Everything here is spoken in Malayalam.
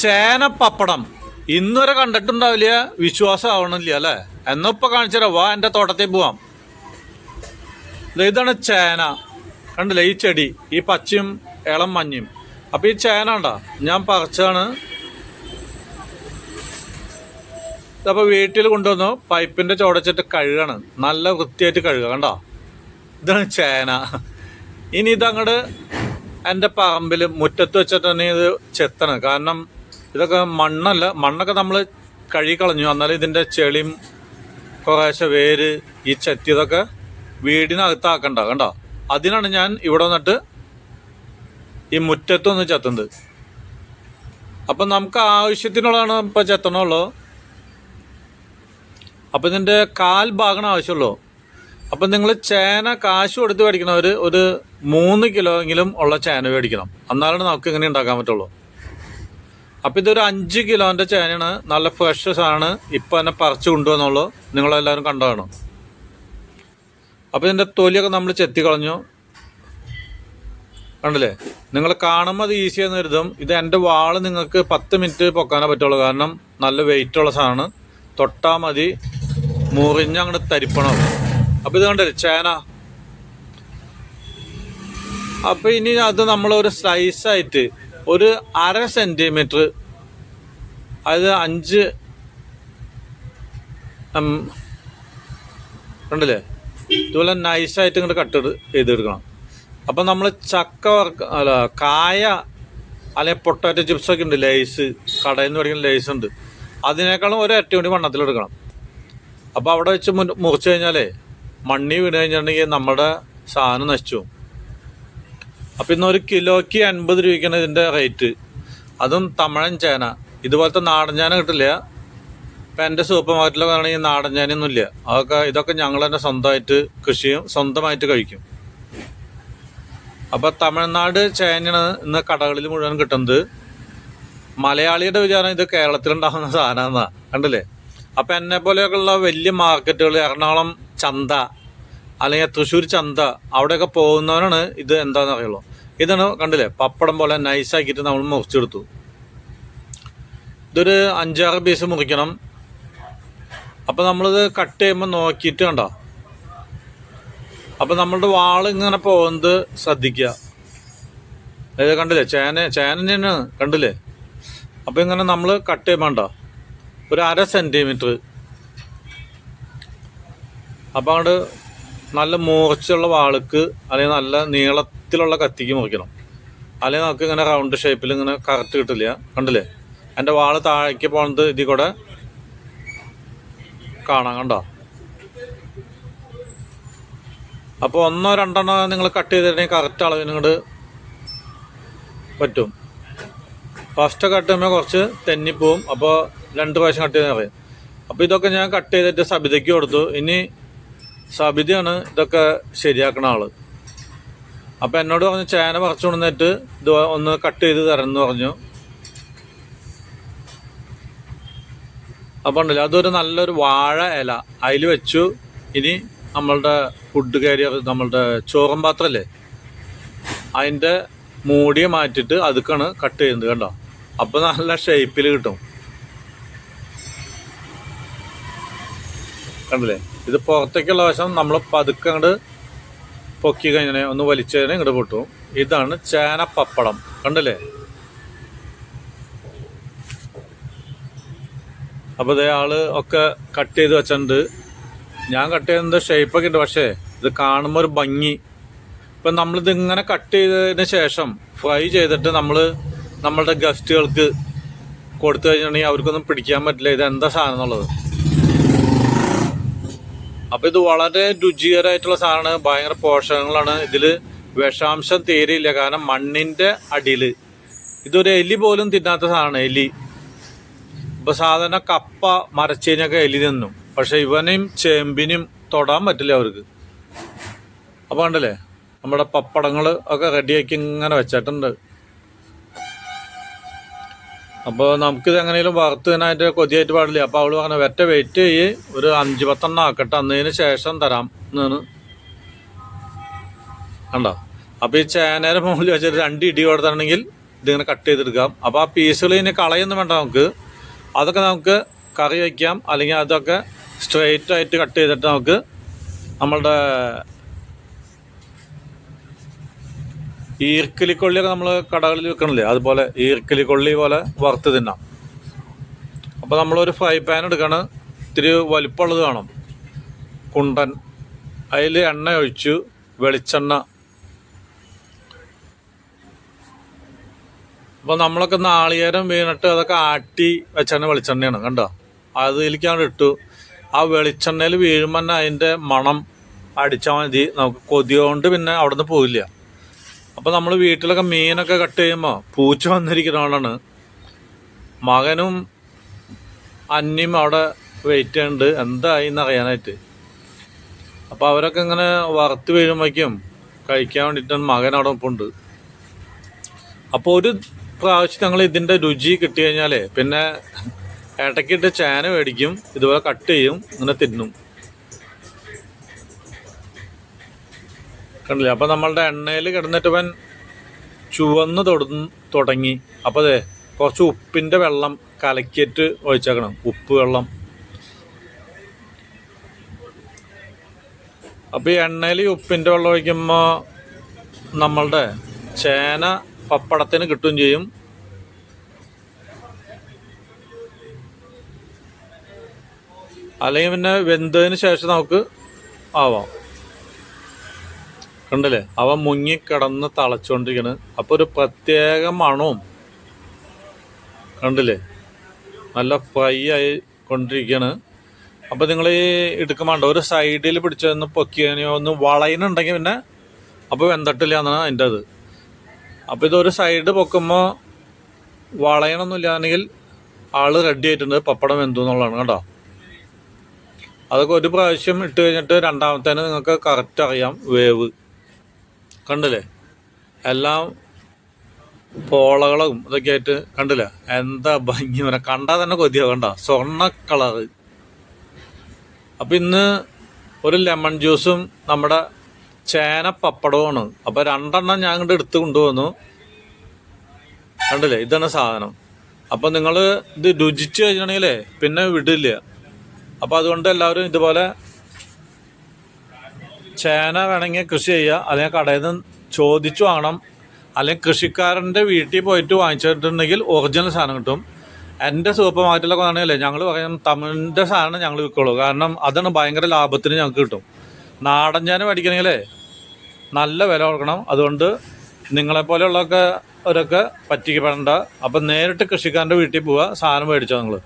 ചേന പപ്പടം ഇന്നുവരെ കണ്ടിട്ടുണ്ടാവില്ല വിശ്വാസം ആവണില്ല അല്ലേ? എന്നാ ഇപ്പൊ വാ എന്റെ തോട്ടത്തിൽ പോവാം. ഇതാണ് ചേന. കണ്ടില്ലേ? ഈ ചെടി ഈ പച്ചയും ഇളം മഞ്ഞയും. അപ്പൊ ഈ ചേന ഉണ്ടോ? ഞാൻ പറിച്ചാണ് ഇതപ്പോ വീട്ടിൽ കൊണ്ടുവന്നു. പൈപ്പിന്റെ ചോടച്ചിട്ട് കഴുകാണ്. നല്ല വൃത്തിയായിട്ട് കഴുകുക കണ്ടോ? ഇതാണ് ചേന. ഇനി ഇതങ്ങട് എന്റെ പറമ്പിൽ മുറ്റത്ത് വെച്ചിട്ട് തന്നെ ഇത് ചെത്തണം കാരണം ഇതൊക്കെ മണ്ണല്ല മണ്ണൊക്കെ നമ്മൾ കഴുകി കളഞ്ഞു എന്നാലും ഇതിന്റെ ചെളിയും കുറേശ്ശെ വേര് ഈ ചെത്തിയതൊക്കെ വീടിനകത്താക്കണ്ട കണ്ടോ? അതിനാണ് ഞാൻ ഇവിടെ വന്നിട്ട് ഈ മുറ്റത്തൊന്ന് ചെത്തുന്നത്. അപ്പം നമുക്ക് ആവശ്യത്തിനുള്ളതാണ് ഇപ്പോൾ ചെത്തണുള്ളൂ. അപ്പം ഇതിന്റെ കാൽ ഭാഗമാണ് ആവശ്യമുള്ളൂ. അപ്പം നിങ്ങൾ ചേന കാശ് കൊടുത്ത് മേടിക്കണവർ ഒരു മൂന്ന് കിലോ എങ്കിലും ഉള്ള ചേന മേടിക്കണം. എന്നാലാണ് നമുക്ക് ഇങ്ങനെ ഉണ്ടാക്കാൻ പറ്റുള്ളൂ. അപ്പം ഇതൊരു അഞ്ച് കിലോന്റെ ചേനയാണ്. നല്ല ഫ്രഷ് സാധനമാണ്. ഇപ്പൊ തന്നെ പറിച്ച് കൊണ്ടുവന്നുള്ളൂ നിങ്ങളെല്ലാവരും കണ്ടതാണ് അപ്പോൾ ഇതിന്റെ തൊലിയൊക്കെ നമ്മൾ ചെത്തി കളഞ്ഞു. കണ്ടില്ലേ? നിങ്ങൾ കാണുമ്പോൾ അത് ഈസി എന്ന് കരുതും. ഇത് എന്റെ വാൾ നിങ്ങൾക്ക് പത്ത് മിനിറ്റ് പൊക്കാനേ പറ്റുള്ളൂ. കാരണം നല്ല വെയിറ്റ് ഉള്ള സാധനമാണ്. തൊട്ടാൽ മതി. മുറിഞ്ഞ് അങ്ങോട്ട് തരിപ്പണം. അപ്പം ഇത് കണ്ടില്ലേ? ചേന. അപ്പം ഇനി അത് നമ്മളൊരു സ്ലൈസായിട്ട് ഒരു അര സെന്റിമീറ്റർ അത് അഞ്ച് ഉണ്ടല്ലേ ഇതുപോലെ നൈസായിട്ട് ഇങ്ങോട്ട് കട്ട് ചെയ്തെടുക്കണം. അപ്പം നമ്മൾ ചക്ക വർക്ക് അല്ല കായ അല്ലെങ്കിൽ പൊട്ടാറ്റോ ചിപ്സ് ഒക്കെ ഉണ്ട് ലേസ് കടയിൽ നിന്ന് പഠിക്കുന്ന ലേസ് ഉണ്ട്. അതിനേക്കാളും ഒരു ഏറ്റവും കൂടി വണ്ണത്തിലെടുക്കണം അപ്പോൾ അവിടെ വെച്ച് മുറിച്ച് കഴിഞ്ഞാലേ മണ്ണി വീണ് കഴിഞ്ഞിട്ടുണ്ടെങ്കിൽ നമ്മുടെ സാധനം നശിച്ചു പോകും. അപ്പം ഇന്ന് ഒരു കിലോയ്ക്ക് അൻപത് രൂപയ്ക്കാണ് ഇതിന്റെ റേറ്റ് അതും തമിഴൻ ചേന. ഇതുപോലത്തെ നാടൻ ചേന കിട്ടില്ല. ഇപ്പം എന്റെ സൂപ്പർ മാർക്കറ്റിലൊക്കെ ആണെങ്കിൽ നാടൻ ചേനയൊന്നും ഇല്ല അതൊക്കെ ഇതൊക്കെ ഞങ്ങൾ തന്നെ സ്വന്തമായിട്ട് കൃഷിയും സ്വന്തമായിട്ട് കഴിക്കും. അപ്പം തമിഴ്നാട് ചേനയാണ് ഇന്ന് കടകളിൽ മുഴുവൻ കിട്ടുന്നത്. മലയാളിയുടെ വിചാരം ഇത് കേരളത്തിലുണ്ടാകുന്ന സാധനമെന്നാ കണ്ടില്ലേ? അപ്പം എന്നെ പോലെയൊക്കെയുള്ള വലിയ മാർക്കറ്റുകൾ എറണാകുളം ചന്ത അല്ലെങ്കിൽ തൃശ്ശൂർ ചന്ത അവിടെയൊക്കെ പോകുന്നവരാണ് ഇത് എന്താണെന്ന് അറിയുള്ളൂ. ഇതാണ് കണ്ടില്ലേ? പപ്പടം പോലെ നൈസാക്കിയിട്ട് നമ്മൾ മുറിച്ചെടുത്തു. ഇതൊരു അഞ്ചാറ് പീസ് മുറിക്കണം. അപ്പം നമ്മളിത് കട്ട് ചെയ്യുമ്പോൾ നോക്കിയിട്ട് കണ്ട? അപ്പം നമ്മളുടെ വാൾ ഇങ്ങനെ പോകുന്നത് ശ്രദ്ധിക്കുക. അതായത് കണ്ടില്ലേ? ചേന ചേന തന്നെയാണ്. കണ്ടില്ലേ? അപ്പം ഇങ്ങനെ നമ്മൾ കട്ട് ചെയ്യുമ്പോൾ ഉണ്ടോ ഒരു അര സെന്റിമീറ്റർ അപ്പം അങ്ങോട്ട് നല്ല മൂർച്ചയുള്ള വാൾക്ക് അല്ലെങ്കിൽ നല്ല നീളത്തിലുള്ള കത്തിക്ക് മുറിക്കണം. അല്ലെങ്കിൽ നമുക്ക് ഇങ്ങനെ റൗണ്ട് ഷേപ്പിൽ ഇങ്ങനെ കറക്റ്റ് കിട്ടില്ല. കണ്ടില്ലേ? എന്റെ വാൾ താഴേക്ക് പോകുന്നത് ഇതിൽ കൂടെ കാണാം കണ്ടോ? അപ്പോൾ ഒന്നോ രണ്ടെണ്ണോ നിങ്ങൾ കട്ട് ചെയ്തിട്ടുണ്ടെങ്കിൽ കറക്റ്റ് അളവിന് ഇങ്ങോട്ട് പറ്റും. ഫസ്റ്റ് കട്ട് ചെയ്യുമ്പോൾ കുറച്ച് തെന്നിപ്പോവും. അപ്പോൾ രണ്ട് പ്രാവശ്യം കട്ട് ചെയ്താൽ അറിയാം അപ്പോൾ ഇതൊക്കെ ഞാൻ കട്ട് ചെയ്തിട്ട് സബിതയ്ക്ക് കൊടുത്തു. ഇനി സബിതയാണ് ഇതൊക്കെ ശരിയാക്കണ ആൾ. അപ്പൊ എന്നോട് പറഞ്ഞു ചേന പറിച്ചു കൊണ്ടുവന്നിട്ട് ഇത് ഒന്ന് കട്ട് ചെയ്ത് തരണം എന്ന് പറഞ്ഞു. അപ്പോൾ ഉണ്ടല്ലോ അതൊരു നല്ലൊരു വാഴ ഇല. അതിൽ വെച്ചു. ഇനി നമ്മളുടെ ഫുഡ് കാരിയർ നമ്മളുടെ ചോറും പാത്രമല്ലേ അതിന്റെ മൂടിയെ മാറ്റിയിട്ട് അതുക്കാണ് കട്ട് ചെയ്യുന്നത് കണ്ടോ? അപ്പോൾ നല്ല ഷേപ്പിൽ കിട്ടും. കണ്ടില്ലേ? ഇത് പുറത്തേക്കുള്ള വശം നമ്മൾ പതുക്കെ അങ്ങോട്ട് പൊക്കി കഴിഞ്ഞാൽ ഒന്ന് വലിച്ചു കഴിഞ്ഞാൽ ഇങ്ങോട്ട് പൊട്ടും. ഇതാണ് ചേനപ്പപ്പടം കണ്ടല്ലേ? അപ്പോൾ ഇതേ ആൾ ഒക്കെ കട്ട് ചെയ്ത് വെച്ചിട്ടുണ്ട്. ഞാൻ കട്ട് ചെയ്യുന്നത് ഷേപ്പൊക്കെ ഉണ്ട്. പക്ഷേ ഇത് കാണുമ്പോൾ ഒരു ഭംഗി. ഇപ്പം നമ്മളിത് ഇങ്ങനെ കട്ട് ചെയ്തതിന് ശേഷം ഫ്രൈ ചെയ്തിട്ട് നമ്മൾ നമ്മളുടെ ഗസ്റ്റുകൾക്ക് കൊടുത്തു കഴിഞ്ഞിട്ടുണ്ടെങ്കിൽ അവർക്കൊന്നും പിടിക്കാൻ പറ്റില്ല. ഇത് എന്താ സാധനം എന്നുള്ളത്? അപ്പം ഇത് വളരെ രുചികരമായിട്ടുള്ള സാധനമാണ്. ഭയങ്കര പോഷകങ്ങളാണ്. ഇതിൽ വിഷാംശം തീരെയില്ല. കാരണം മണ്ണിന്റെ അടിയിൽ ഇതൊരു എലി പോലും തിന്നാത്ത സാധനമാണ് എലി. ഇപ്പൊ സാധാരണ കപ്പ മരച്ചീനൊക്കെ എലി തിന്നും. പക്ഷെ ഇവനെയും ചേമ്പിനും തൊടാൻ പറ്റില്ല അവർക്ക്. അപ്പൊ കണ്ടല്ലേ? നമ്മുടെ പപ്പടങ്ങൾ ഒക്കെ റെഡിയാക്കി ഇങ്ങനെ വെച്ചിട്ടുണ്ട്. അപ്പോൾ നമുക്കിത് എങ്ങനെയും വറുത്തതിനായിട്ട് കൊതിയായിട്ട് പാടില്ല? അപ്പോൾ അവൾ പറഞ്ഞു വെറ്റ വെയിറ്റ് ചെയ്യ്. ഒരു അഞ്ച് പത്തെണ്ണം ആക്കട്ടെ. അന്നതിന് ശേഷം തരാം എന്നാണ്. കണ്ടോ? അപ്പോൾ ഈ ചേനയുടെ മുകളിൽ വെച്ചിട്ട് രണ്ട് ഇടി കൊടുത്തിട്ടുണ്ടെങ്കിൽ ഇതിങ്ങനെ കട്ട് ചെയ്തെടുക്കാം അപ്പോൾ ആ പീസുകൾ ഇനി കളയൊന്നും വേണ്ട നമുക്ക്. അതൊക്കെ നമുക്ക് കറി വയ്ക്കാം അല്ലെങ്കിൽ അതൊക്കെ സ്ട്രെയിറ്റ് ആയിട്ട് കട്ട് ചെയ്തിട്ട് നമുക്ക് നമ്മളുടെ ഈർക്കിലിക്കൊള്ളിയൊക്കെ നമ്മൾ കടകളിൽ വെക്കണില്ലേ? അതുപോലെ ഈർക്കിലി കൊള്ളി പോലെ വറുത്ത് തിന്നാം. അപ്പോൾ നമ്മളൊരു ഫ്രൈ പാൻ എടുക്കണം. ഇത്തിരി വലിപ്പമുള്ളത് വേണം കുണ്ടൻ. അതിൽ എണ്ണ ഒഴിച്ചു. വെളിച്ചെണ്ണ. അപ്പോൾ നമ്മളൊക്കെ നാളികേരം വീണിട്ട് അതൊക്കെ ആട്ടി വെച്ചെണ്ണ വെളിച്ചെണ്ണയാണ്. കണ്ടോ? അതിലേക്കാണ് ഇട്ടു. ആ വെളിച്ചെണ്ണയിൽ വീഴുമ്പോൾ തന്നെ അതിന്റെ മണം അടിച്ചാൽ മതി. നമുക്ക് കൊതിയോണ്ട് പിന്നെ അവിടെ നിന്ന് പോയില്ല അപ്പോൾ നമ്മൾ വീട്ടിലൊക്കെ മീനൊക്കെ കട്ട് ചെയ്യുമ്പോൾ പൂച്ച വന്നിരിക്കുന്നതാണ് മകനും അന്യം അവിടെ വെയിറ്റ് ചെയ്യുന്നുണ്ട്. എന്തായി എന്നറിയാനായിട്ട് അപ്പോൾ അവരൊക്കെ ഇങ്ങനെ വറുത്ത് വീഴുമ്പോഴേക്കും കഴിക്കാൻ വേണ്ടിട്ട് മകൻ അവിടെ ഒപ്പുണ്ട്. അപ്പോൾ ഒരു പ്രാവശ്യം ഞങ്ങൾ ഇതിന്റെ രുചി കിട്ടി കഴിഞ്ഞാലേ പിന്നെ ഇടയ്ക്കിട്ട് ചേന മേടിക്കും ഇതുപോലെ കട്ട് ചെയ്യും ഇങ്ങനെ തിന്നും. കണ്ടില്ലേ അപ്പോൾ നമ്മളുടെ എണ്ണയിൽ കിടന്നിട്ട് ഇവൻ ചുവന്ന് തൊടു തുടങ്ങി. അപ്പോൾ അതെ കുറച്ച് ഉപ്പിന്റെ വെള്ളം കലക്കിയിട്ട് ഒഴിച്ചേക്കണം. ഉപ്പ് വെള്ളം. അപ്പോൾ ഈ എണ്ണയിൽ ഉപ്പിന്റെ വെള്ളം ഒഴിക്കുമ്പോൾ നമ്മളുടെ ചേന പപ്പടത്തിന് കിട്ടുകയും ചെയ്യും. അല്ലെങ്കിൽ പിന്നെ വെന്തതിന് ശേഷം നമുക്ക് ആവാം. കണ്ടില്ലേ? അവ മുങ്ങിക്കിടന്ന് തളച്ചുകൊണ്ടിരിക്കണ് അപ്പോൾ ഒരു പ്രത്യേക മണവും കണ്ടില്ലേ? നല്ല ഫ്രൈ ആയി കൊണ്ടിരിക്കുകയാണ് അപ്പോൾ നിങ്ങൾ ഈ എടുക്കുമ്പോണ്ട് ഒരു സൈഡിൽ പിടിച്ചൊന്ന് പൊക്കിയോ ഒന്ന് വളയുന്നുണ്ടെങ്കിൽ പിന്നെ അപ്പോൾ വെന്തട്ടില്ല എന്നാണ് അതിന്റെ അത്. അപ്പോൾ ഇതൊരു സൈഡ് പൊക്കുമ്പോൾ വളയണമൊന്നുമില്ലാന്നെങ്കിൽ ആൾ റെഡി ആയിട്ടുണ്ട്. പപ്പടം വെന്തു എന്നുള്ളതാണ് കേട്ടോ. അതൊക്കെ ഒരു പ്രാവശ്യം ഇട്ട് കഴിഞ്ഞിട്ട് രണ്ടാമത്തേന് നിങ്ങൾക്ക് കറക്റ്റ് അറിയാം വേവ്. കണ്ടില്ലേ? എല്ലാം പോളകളും ഇതൊക്കെ ആയിട്ട് കണ്ടില്ല? എന്താ ഭംഗി വരാം കണ്ടാൽ തന്നെ കൊതിയാവും കണ്ട? സ്വർണ കളറ് അപ്പം ഇന്ന് ഒരു ലെമൺ ജ്യൂസും നമ്മുടെ ചേന പപ്പടവുമാണ്. അപ്പോൾ രണ്ടെണ്ണം ഞാൻ ഇങ്ങോട്ട് എടുത്ത് കൊണ്ടുവന്നു. കണ്ടില്ലേ? ഇതാണ് സാധനം. അപ്പം നിങ്ങൾ ഇത് രുചിച്ച് കഴിഞ്ഞാണെങ്കിലേ പിന്നെ വിടില്ല. അപ്പോൾ അതുകൊണ്ട് എല്ലാവരും ഇതുപോലെ ചേന വേണമെങ്കിൽ കൃഷി ചെയ്യുക. അല്ലെങ്കിൽ കടയിൽ നിന്ന് ചോദിച്ചു വാങ്ങണം. അല്ലെങ്കിൽ കൃഷിക്കാരന്റെ വീട്ടിൽ പോയിട്ട് വാങ്ങിച്ചിട്ടുണ്ടെങ്കിൽ ഒറിജിനൽ സാധനം കിട്ടും. എന്റെ സൂപ്പർ മാർക്കറ്റിലൊക്കെ ആണെങ്കിലേ ഞങ്ങൾ പറയും തമിഴിന്റെ സാധനം ഞങ്ങൾ വിൽക്കുള്ളൂ. കാരണം അതാണ് ഭയങ്കര ലാഭത്തിന് ഞങ്ങൾക്ക് കിട്ടും. നാടൻ ചേന മേടിക്കണമെങ്കിലേ നല്ല വില കൊടുക്കണം. അതുകൊണ്ട് നിങ്ങളെപ്പോലെയുള്ളതൊക്കെ അവരൊക്കെ പറ്റിക്കപ്പെടേണ്ട. അപ്പം നേരിട്ട് കൃഷിക്കാരന്റെ വീട്ടിൽ പോവുക സാധനം മേടിച്ചോ നിങ്ങൾ